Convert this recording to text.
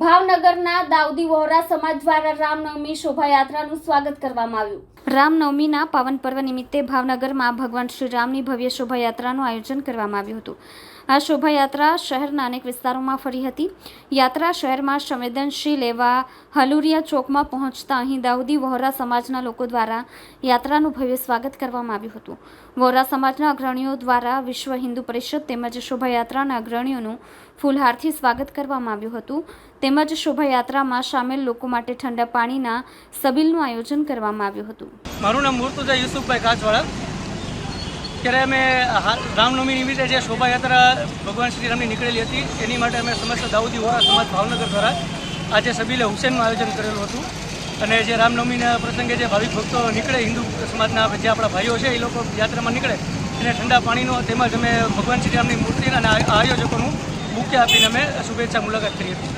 ભાવનગરના દાઉદી વહોરા સમાજ દ્વારા રામનવમી શોભાયાત્રાનું સ્વાગત કરવામાં આવ્યું. રામનવમીના પાવન પર્વ નિમિત્તે ભાવનગરમાં ભગવાન શ્રી રામની ભવ્ય શોભાયાત્રાનું આયોજન કરવામાં આવ્યું હતું. આ શોભાયાત્રા શહેરના અનેક વિસ્તારોમાં ફરી હતી. યાત્રા શહેરમાં સંવેદનશીલ એવા હલુરિયા ચોકમાં પહોંચતા અહીં દાઉદી વહોરા સમાજના લોકો દ્વારા યાત્રાનું ભવ્ય સ્વાગત કરવામાં આવ્યું હતું. વહોરા સમાજના અગ્રણીઓ દ્વારા વિશ્વ હિન્દુ પરિષદ તેમજ શોભાયાત્રાના અગ્રણીઓનું ફૂલહારથી સ્વાગત કરવામાં આવ્યું હતું. તેમજ શોભાયાત્રામાં સામેલ લોકો માટે ઠંડા પાણીના સબીલનું આયોજન કરવામાં આવ્યું હતું. મારું નામ મુર્તુજા યુસુફભાઈ કાચવાળા. ત્યારે અમે રામનવમી નિમિત્તે જે શોભાયાત્રા ભગવાન શ્રી રામની નીકળેલી હતી, એની માટે અમે સમસ્ત દાઉદી વોરા સમાજ ભાવનગર દ્વારા આજે સબીલે હુસેનનું આયોજન કરેલું હતું. અને જે રામનવમીના પ્રસંગે જે ભાવિક ભક્તો નીકળે, હિન્દુ સમાજના જે આપણા ભાઈઓ છે, એ લોકો યાત્રામાં નીકળે, એને ઠંડા પાણીનો તેમજ અમે ભગવાન શ્રી રામની મૂર્તિના અને આ- આયોજકોનું મુખ્ય આપીને અમે શુભેચ્છા મુલાકાત કરી હતી.